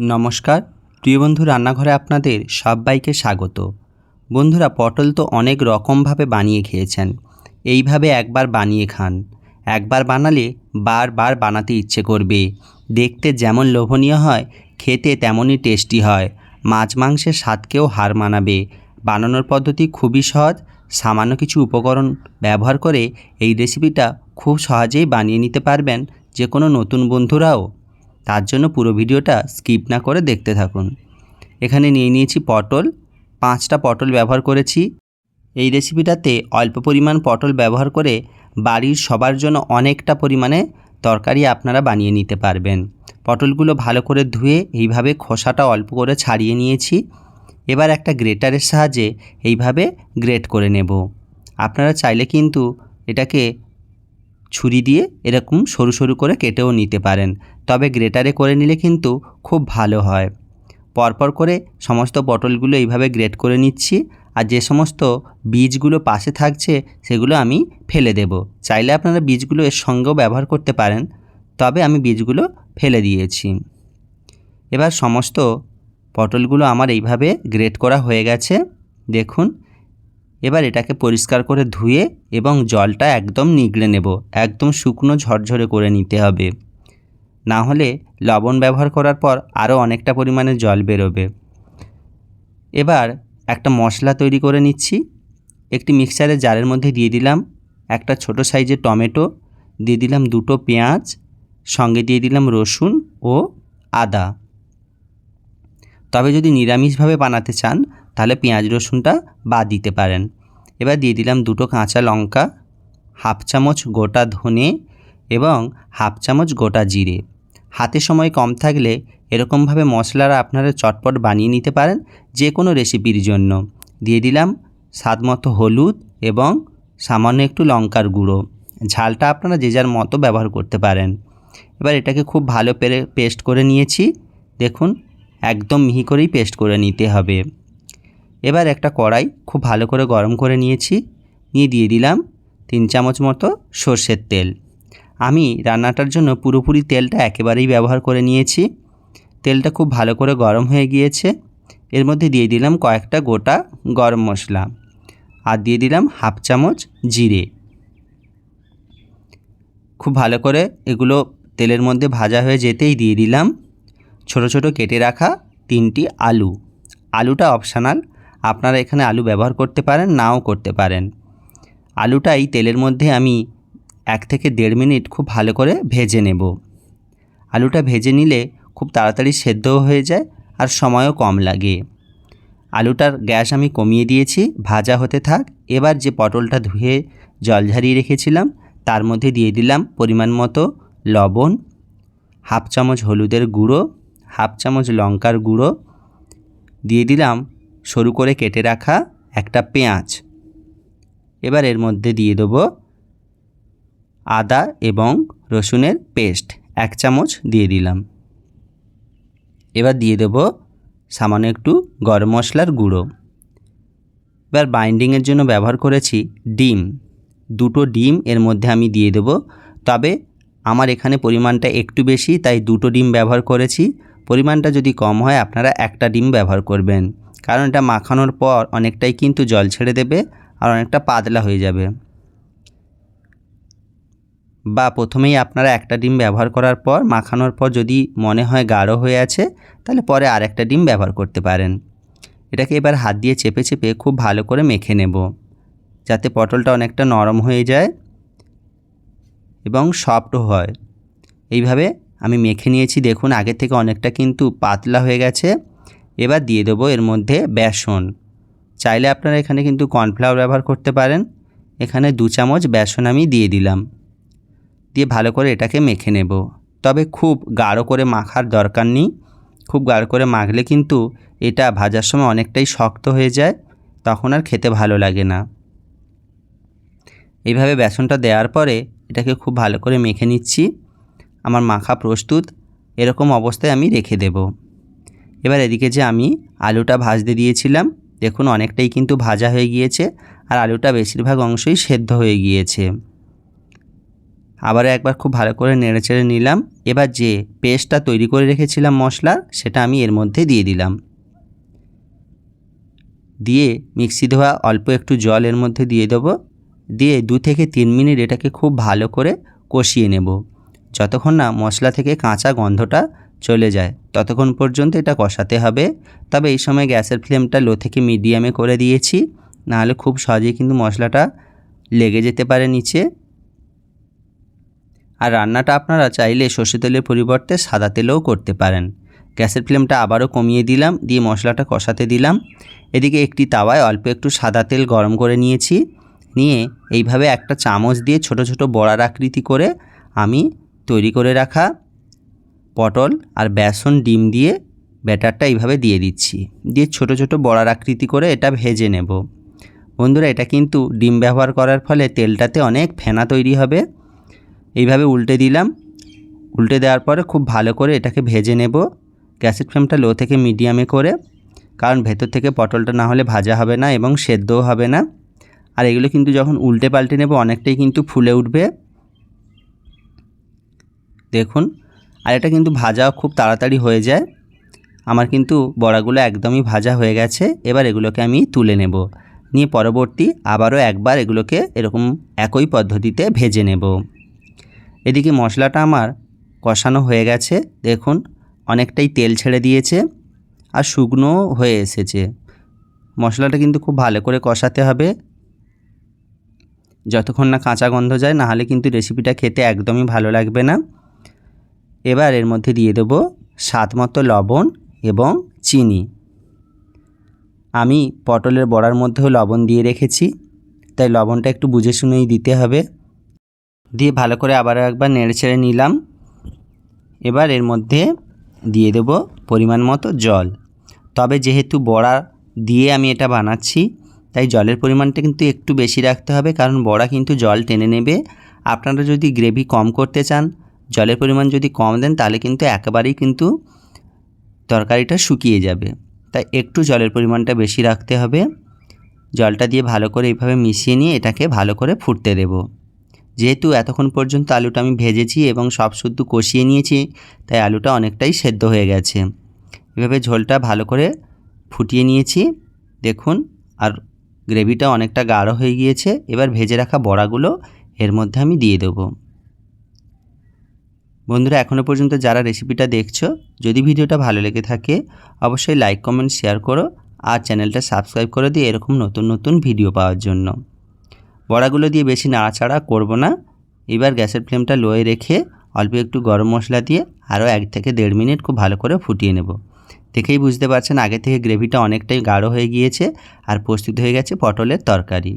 নমস্কার। প্রিয় বন্ধু, রান্নাঘরে আপনাদের সবাইকে স্বাগত। বন্ধুরা, পটল তো অনেক রকমভাবে বানিয়ে খেয়েছেন। এইভাবে একবার বানিয়ে খান। একবার বানালে বারবার বানাতে ইচ্ছে করবে। দেখতে যেমন লোভনীয় হয়, খেতে তেমনই টেস্টি হয়। মাছ মাংসের স্বাদকেও হার মানাবে। বানানোর পদ্ধতি খুবই সহজ। সামান্য কিছু উপকরণ ব্যবহার করে এই রেসিপিটা খুব সহজেই বানিয়ে নিতে পারবেন যে কোনো নতুন বন্ধুরাও। তার জন্য পুরো ভিডিওটা স্কিপ না করে দেখতে থাকুন। এখানে নিয়ে নিয়েছি পটল। পাঁচটা পটল ব্যবহার করেছি। এই রেসিপিটাতে অল্প পরিমাণ পটল ব্যবহার করে বাড়ির সবার জন্য অনেকটা পরিমাণে তরকারি আপনারা বানিয়ে নিতে পারবেন। পটলগুলো ভালো করে ধুয়ে এইভাবে খোসাটা অল্প করে ছাড়িয়ে নিয়েছি। এবার একটা গ্রেটারের সাহায্যে এইভাবে গ্রেট করে নেব। আপনারা চাইলে কিন্তু এটাকে ছুরি দিয়ে এরকম সরু সরু করে কেটেও নিতে পারেন। তবে গ্রেটারে করে নিলে কিন্তু খুব ভালো হয়। পরপর করে সমস্ত পটলগুলো এইভাবে গ্রেট করে নিচ্ছি আর যে সমস্ত বীজগুলো পাশে থাকছে সেগুলো আমি ফেলে দেব। চাইলে আপনারা বীজগুলো এর সঙ্গেও ব্যবহার করতে পারেন, তবে আমি বীজগুলো ফেলে দিয়েছি। এবার সমস্ত পটলগুলো আমার এইভাবে গ্রেট করা হয়ে গেছে। দেখুন, এবার এটাকে পরিষ্কার করে ধুয়ে এবং জলটা একদম নিগড়ে নেব। একদম শুকনো ঝরঝরে করে নিতে হবে। না হলে লবণ ব্যবহার করার পর আরও অনেকটা পরিমাণে জল বেরোবে। এবার একটা মশলা তৈরি করে নিচ্ছি। একটি মিক্সারের জারের মধ্যে দিয়ে দিলাম একটা ছোট সাইজের টমেটো, দিয়ে দিলাম দুটো পেঁয়াজ, সঙ্গে দিয়ে দিলাম রসুন ও আদা। তবে যদি নিরামিষভাবে বানাতে চান, তাহলে পেঁয়াজ রসুনটা বাদ দিতে পারেন। এবার দিয়ে দিলাম দুটো কাঁচা লঙ্কা, হাফ চামচ গোটা ধনে এবং হাফ চামচ গোটা জিরে। হাতে সময় কম থাকলে এরকমভাবে মশলারা আপনারা চটপট বানিয়ে নিতে পারেন যে কোনো রেসিপির জন্য। দিয়ে দিলাম স্বাদ মতো হলুদ এবং সামান্য একটু লঙ্কার গুঁড়ো। ঝালটা আপনারা যে যার মতো ব্যবহার করতে পারেন। এবার এটাকে খুব ভালো পেরে পেস্ট করে নিয়েছি। দেখুন, একদম মিহি করেই পেস্ট করে নিতে হবে। এবার একটা কড়াই খুব ভালো করে গরম করে নিয়েছি। নিয়ে দিয়ে দিলাম তিন চামচ মতো সর্ষের তেল। আমি রান্নাটার জন্য পুরোপুরি তেলটা একেবারেই ব্যবহার করে নিয়েছি। তেলটা খুব ভালো করে গরম হয়ে গিয়েছে। এর মধ্যে দিয়ে দিলাম কয়েকটা গোটা গরম মশলা আর দিয়ে দিলাম হাফ চামচ জিরে। খুব ভালো করে এগুলো তেলের মধ্যে ভাজা হয়ে যেতেই দিয়ে দিলাম। ছোট ছোট কেটে রাখা তিনটি আলু। আলুটা অপশানাল। আপনারা এখানে আলু ব্যবহার করতে পারেন, নাও করতে পারেন। আলুটা এই তেলের মধ্যে আমি এক থেকে দেড় মিনিট খুব ভালো করে ভেজে নেব। আলুটা ভেজে নিলে খুব তাড়াতাড়ি সেদ্ধও হয়ে যায় আর সময়ও কম লাগে। আলুটার গ্যাস আমি কমিয়ে দিয়েছি, ভাজা হতে থাক। এবার যে পটলটা ধুয়ে জল ঝারিয়ে রেখেছিলাম, তার মধ্যে দিয়ে দিলাম পরিমাণ মতো লবণ, হাফ চামচ হলুদের গুঁড়ো, হাফ চামচ লঙ্কার গুঁড়ো, দিয়ে দিলাম সরু করে কেটে রাখা একটা পেঁয়াজ। এবার এর মধ্যে দিয়ে দেবো আদা এবং রসুনের পেস্ট এক চামচ দিয়ে দিলাম। এবার দিয়ে দেবো সামান্য একটু গরম মশলার গুঁড়ো। এবার বাইন্ডিংয়ের জন্য ব্যবহার করেছি ডিম। দুটো ডিম এর মধ্যে আমি দিয়ে দেব। তবে আমার এখানে পরিমাণটা একটু বেশি, তাই দুটো ডিম ব্যবহার করেছি। পরিমাণটা যদি কম হয়, আপনারা একটা ডিম ব্যবহার করবেন। কারণ এটা মাখানোর পর অনেকটাই কিন্তু জল ছেড়ে দেবে আর অনেকটা পাতলা হয়ে যাবে। বা প্রথমেই আপনারা একটা ডিম ব্যবহার করার পর, মাখানোর পর যদি মনে হয় গাঢ় হয়ে আছে, তাহলে পরে আর একটা ডিম ব্যবহার করতে পারেন। এটাকে এবার হাত দিয়ে চেপে চেপে খুব ভালো করে মেখে নেব, যাতে পটলটা অনেকটা নরম হয়ে যায় এবং সফটও হয়। এইভাবে আমি মেখে নিয়েছি, দেখুন আগে থেকে অনেকটা কিন্তু পাতলা হয়ে গেছে। এবার দিয়ে দেবো এর মধ্যে বেসন। চাইলে আপনারা এখানে কিন্তু কর্নফ্লাওয়ার ব্যবহার করতে পারেন। এখানে দু চামচ বেসন আমি দিয়ে দিলাম। দিয়ে ভালো করে এটাকে মেখে নেব। তবে খুব গাঢ় করে মাখার দরকার নেই। খুব গাঢ় করে মাখলে কিন্তু এটা ভাজার সময় অনেকটাই শক্ত হয়ে যায়, তখন আর খেতে ভালো লাগে না। এইভাবে বেসনটা দেওয়ার পরে এটাকে খুব ভালো করে মেখে নিচ্ছি। আমার মাখা প্রস্তুত, এরকম অবস্থায় আমি রেখে দেব। এবার এদিকে যে আমি আলুটা ভাজতে দিয়েছিলাম, দেখুন অনেকটাই কিন্তু ভাজা হয়ে গিয়েছে, আর আলুটা বেশিরভাগ অংশই সেদ্ধ হয়ে গিয়েছে। আবারও একবার খুব ভালো করে নেড়ে চেড়ে নিলাম। এবার যে পেস্টটা তৈরি করে রেখেছিলাম মশলার সেটা আমি এর মধ্যে দিয়ে দিলাম। দিয়ে মিক্সি ধোয়া অল্প একটু জল এর মধ্যে দিয়ে দেবো। দিয়ে দু থেকে তিন মিনিট এটাকে খুব ভালো করে কষিয়ে নেব। যতক্ষণ না মশলা থেকে কাঁচা গন্ধটা চলে যায়, ততক্ষণ পর্যন্ত এটা কষাতে হবে। তবে এই সময় গ্যাসের ফ্লেমটা লো থেকে মিডিয়ামে করে দিয়েছি। নাহলে খুব সহজেই কিন্তু মশলাটা লেগে যেতে পারে নিচে। আর রান্নাটা আপনারা চাইলে সর্ষে তেলের পরিবর্তে সাদা তেলেও করতে পারেন। গ্যাসের ফ্লেমটা আবারও কমিয়ে দিলাম, দিয়ে মশলাটা কষাতে দিলাম। এদিকে একটি তাওয়ায় অল্প একটু সাদা তেল গরম করে নিয়েছি। নিয়ে এইভাবে একটা চামচ দিয়ে ছোট ছোট বড়ার আকৃতি করে আমি তৈরি করে রাখা পটল আর বেসন, ডিম দিয়ে ব্যাটারটা এইভাবে দিয়ে দিচ্ছি। দিয়ে ছোট ছোট বড়ার আকৃতি করে এটা ভেজে নেব। বন্ধুরা, এটা কিন্তু ডিম ব্যবহার করার ফলে তেলটাতে অনেক ফেনা তৈরি হবে। এইভাবে উল্টে দিলাম। উল্টে দেওয়ার পরে খুব ভালো করে এটাকে ভেজে নেব। গ্যাসের ফ্লেমটা লো থেকে মিডিয়ামে করে, কারণ ভেতর থেকে পটলটা না হলে ভাজা হবে না এবং সেদ্ধও হবে না। আর এগুলো কিন্তু যখন উল্টে পাল্টে নেব, অনেকটাই কিন্তু ফুলে উঠবে। দেখুন, আর এটা কিন্তু ভাজাও খুব তাড়াতাড়ি হয়ে যায়। আমার কিন্তু বড়াগুলো একদমই ভাজা হয়ে গেছে। এবার এগুলোকে আমি তুলে নেব। নিয়ে পরবর্তী আবারও একবার এগুলোকে এরকম একই পদ্ধতিতে ভেজে নেব। এদিকে মশলাটা আমার কষানো হয়ে গেছে, দেখুন, অনেকটাই তেল ছেড়ে দিয়েছে আর শুকনো হয়ে এসেছে। মশলাটা কিন্তু খুব ভালো করে কষাতে হবে। যতক্ষণ না কাঁচা গন্ধ যায় নাহলে কিন্তু রেসিপিটা খেতে একদমই ভালো লাগবে না। এবার এর মধ্যে দিয়ে দেব স্বাদ মতো লবণ এবং চিনি। আমি পটলের বড়ার মধ্যেও লবণ দিয়ে রেখেছি, তাই লবণটা একটু বুঝে শুনেই দিতে হবে। দিয়ে ভালো করে আবারও একবার নেড়ে ছেড়ে নিলাম। এবার এর মধ্যে দিয়ে দেব পরিমাণ মতো জল। তবে যেহেতু বড়া দিয়ে আমি এটা বানাচ্ছি, তাই জলের পরিমাণটা কিন্তু একটু বেশি রাখতে হবে, কারণ বড়া কিন্তু জল টেনে নেবে। আপনারা যদি গ্রেভি কম করতে চান, জলের পরিমাণ যদি কম দেন, তাহলে কিন্তু একেবারেই কিন্তু তরকারিটা শুকিয়ে যাবে। তাই একটু জলের পরিমাণটা বেশি রাখতে হবে। জলটা দিয়ে ভালো করে এইভাবে মিশিয়ে নিয়ে এটাকে ভালো করে ফুটতে দেব। যেহেতু এতক্ষণ পর্যন্ত আলুটা আমি ভেজেছি এবং সব শুদ্ধ কষিয়ে নিয়েছি, তাই আলুটা অনেকটাই সেদ্ধ হয়ে গেছে। এভাবে ঝোলটা ভালো করে ফুটিয়ে নিয়েছি। দেখুন, আর গ্রেভিটা অনেকটা গাঢ় হয়ে গিয়েছে। এবার ভেজে রাখা বড়াগুলো এর মধ্যে আমি দিয়ে দেবো। বন্ধুরা এখনও পর্যন্ত যারা রেসিপিটা দেখছ, যদি ভিডিওটা ভালো লেগে থাকে, অবশ্যই লাইক, কমেন্ট, শেয়ার করো আর চ্যানেলটা সাবস্ক্রাইব করে দিয়ে এরকম নতুন নতুন ভিডিও পাওয়ার জন্য। বড়াগুলো দিয়ে বেশি নাড়াচাড়া করব না। এবার গ্যাসের ফ্লেমটা লোয়ে রেখে অল্প একটু গরম মশলা দিয়ে আরও এক থেকে দেড় মিনিট খুব ভালো করে ফুটিয়ে নেব। দেখেই বুঝতে পারছেন, আগে থেকে গ্রেভিটা অনেকটাই গাঢ় হয়ে গিয়েছে আর প্রস্তুত হয়ে গেছে পটলের তরকারি।